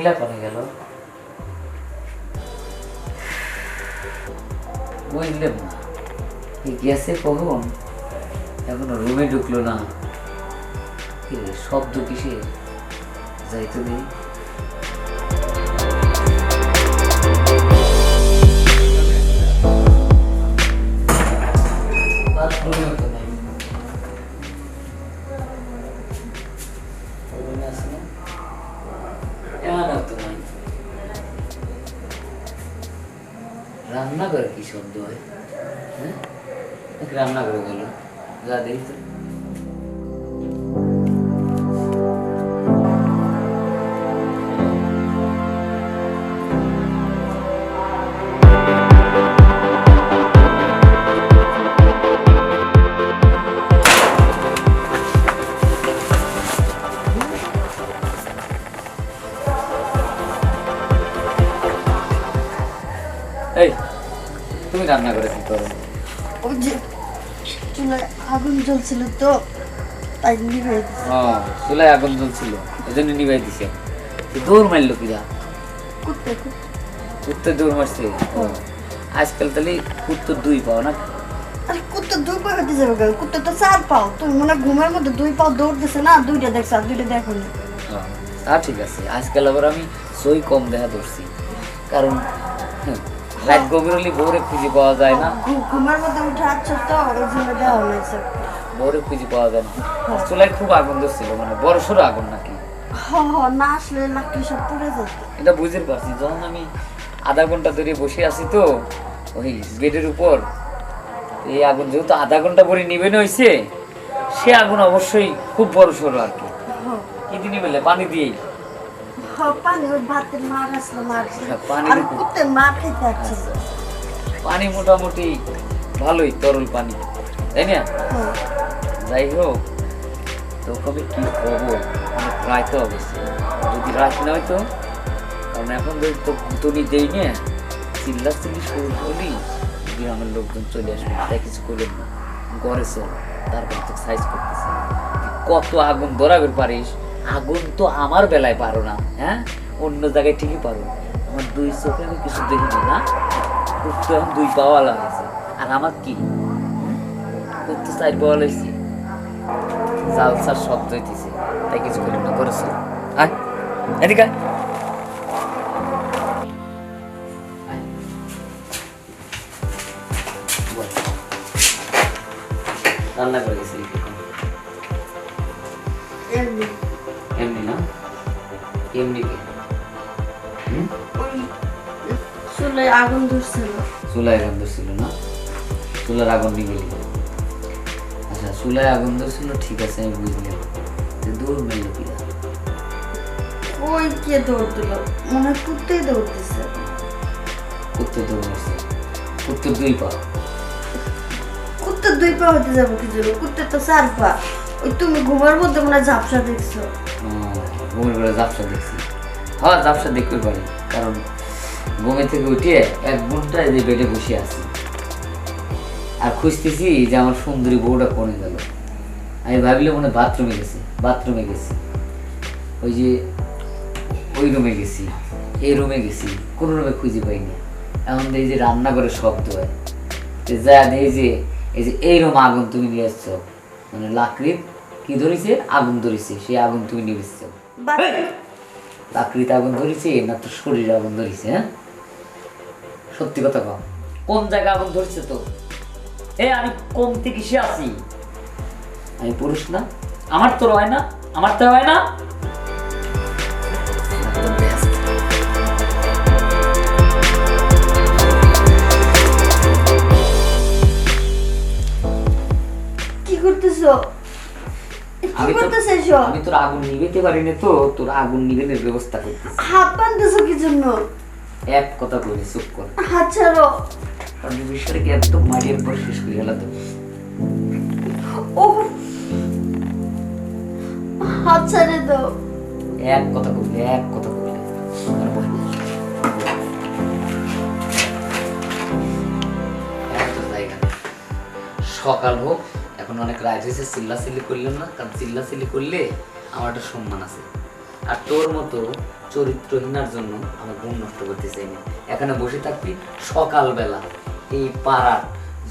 নীলা কোনে গেল? বুঝলাম না এই গেছে কখন? এখনও রুমে ঢুকলো না। শব্দ কিসের? যাইতে নেই বাথরুমেও রান্না করে গেল। যা দেখি তুমি রান্না করে আগুন জ্বলছিল তো তাই নিভে দিছি। ও চুলায় আগুন জ্বলছিল এই জন্য নিবাই দিছে দৌড় মারলো কিরা? কুত্তে কুত্তে। কুত্তে দৌড় মারছে? আজকাল তাহলে কুত্তর দুই পাও না? আরে কুত্তে দুই পা হতে যাবে গেল কুত্তে তো চার পাও। তুমি মনে ঘুমের মধ্যে দুই পাও দৌড়তেছে না? দুইটা দেখছ আর দুইটা দেখো না। তা ঠিক আছে। আজকাল আবার আমি সই কম দেখা ধরছি। কারণ রাত গভীর হলে ভোরে খুঁজে পাওয়া যায় না। ঘুমের মধ্যে উঠে আসছো তো ওই জন্য দেওয়া হয়েছে। ভোরে খুঁজে পাওয়া যায় না। চুলায় খুব আগুন ধরছিল মানে বড় সড়ো আগুন নাকি? না আসলে লাকড়ি সব পুড়ে যেত এটা বুঝতে পারছি যখন আমি আধা ঘণ্টা ধরে বসে আছি তো ওই বেডের উপর এই আগুন যেহেতু আধা ঘণ্টা পরে নিবেন হয়েছে সে আগুন অবশ্যই খুব বড় সড়ো আর কি। কি দিয়ে নিবেলে পানি দিয়েই। পানি ওই ভাতের মার আসলো মার হ্যাঁ, আর কুত্তে মার খেতে আসছে। পানি মোটামুটি ভালোই তরল পানি। তাই না? হ্যাঁ। যাই হোক তো কবে কি করব অনেক রাইতে হবে যদি রাত না হয়তো কারণ এখন যদি তো গুতনি দেই না চিল্লা চিল্লি শুরু করলি গ্রামের লোকজন চলে আসবে। তাই কিছু না ঘরে চল তারপর তো সাইজ করতেছে। কত আগুন ধরাবে পারিস? আগুন তো আমার বেলায় পারো না হ্যাঁ? অন্য জায়গায় ঠিকই পারো। আমার দুই চোখে আমি কিছু দেখিনি না। তোর তো এখন দুই পাওয়া লাগছে। আর আমার কি? তোর তো চার পাওয়া লাগছে। জালসার শব্দ হইতেছে। তাই কিছু করি না, করেছে? এদিকে। রান্না করে এমনি না? এমনি কে? হুম? ওই চুলায় আগুন ধরছিল। চুলায় আগুন ধরছিল না? চুলার আগুন নিয়ে আচ্ছা চুলায় আগুন ধরছিল ঠিক আছে আমি বুঝলাম। তো দৌড় মেলল কিনা ওই কে দৌড় দিল? মনে হয় কুত্তে দৌড় কুত্তের দুই পা। কুত্তের দুই পা হতে যাব কি জন্য? কুত্তের তো চার পা। ওই তুমি ঘুমের মধ্যে মনে ঝাপসা দেখছ। ঘুমের বেলা জাপসা দেখছি। হ্যাঁ জাপসা দেখতে পারি, কারণ থেকে এক যে বেডে বসে আছি। আর খুঁজতেছি যে আমার সুন্দরী বউটা গেল। আমি মনে বাথরুমে গেছে, বাথরুমে গেছি। ওই যে ওই রুমে গেছি, এই রুমে গেছি, কোনো রুমে খুঁজে পাইনি। এখন এই যে রান্নাঘরে শব্দ হয়। যা এই যে এই যে এই রুম আগুন তুমি নিয়ে এসছো মানে লাকড়ির কি ধরেছে? আগুন ধরেছে। সেই আগুন তুমি নিবেছো লাকড়িতে আগুন ধরেছে না তো শরীরে আগুন ধরেছে হ্যাঁ? সত্যি কথা কম কোন জায়গায় আগুন ধরছে তো? এ আমি কমতে কিসে আছি? আমি পুরুষ না। আমার তো হয় না। আমার তো হয় না। করতেছো আমি তো আমি তোর আগুন নিবেতে পারি না তো তোর আগুন নিবেনের ব্যবস্থা করতেছি। হাত বানতেছো কি জন্য? এক কথা বলি চুপ কর। হাত ছাড়ো। আমি বিষয়টাকে একদম মাটির পর শেষ করে গেলাম ও হাত ছাড়ে দাও এক কথা এক। সকাল হোক এখন অনেক রাত হয়েছে চিল্লা চিল্লি করলাম না কারণ চিল্লা চিল্লি করলে আমার একটা সম্মান আছে। আর তোর মতো চরিত্রহীনার জন্য আমার ঘুম নষ্ট করতে চাই না। এখানে বসে থাকবি সকালবেলা এই পাড়ার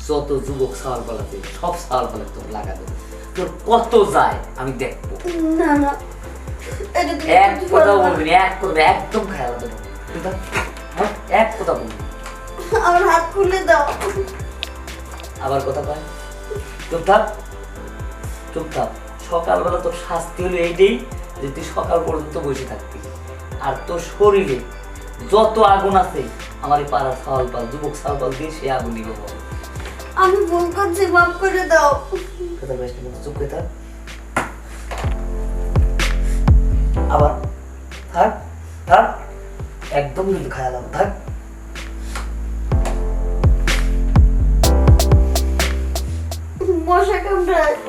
যত যুবক সাওয়াল পালাতে সব সাওয়াল পালা তোর লাগাবে তোর কত যায় আমি দেখব। না না। এক কথা বলবি? না, এক কথা একদম খেয়াল দেবো। হ্যাঁ, এক কথা বলবি। আমার হাত খুলে দাও। আবার কথা কয়। চুপ থাক চুপ থাক সকালবেলা তোর শাস্তি হলো এইটাই যে তুই সকাল পর্যন্ত বসে থাকবি। আর তোর শরীরে যত আগুন আছে আমার এই পাড়ার সাওয়াল পাল যুবক সাওয়াল পাল দিয়ে সে আগুন নিবে আমি ভুল করছি মাফ করে দাও। কথা বেশ চুপ করে থাক। আবার থাক থাক। একদম কিন্তু খায়া দাও থাক। boşa bırak.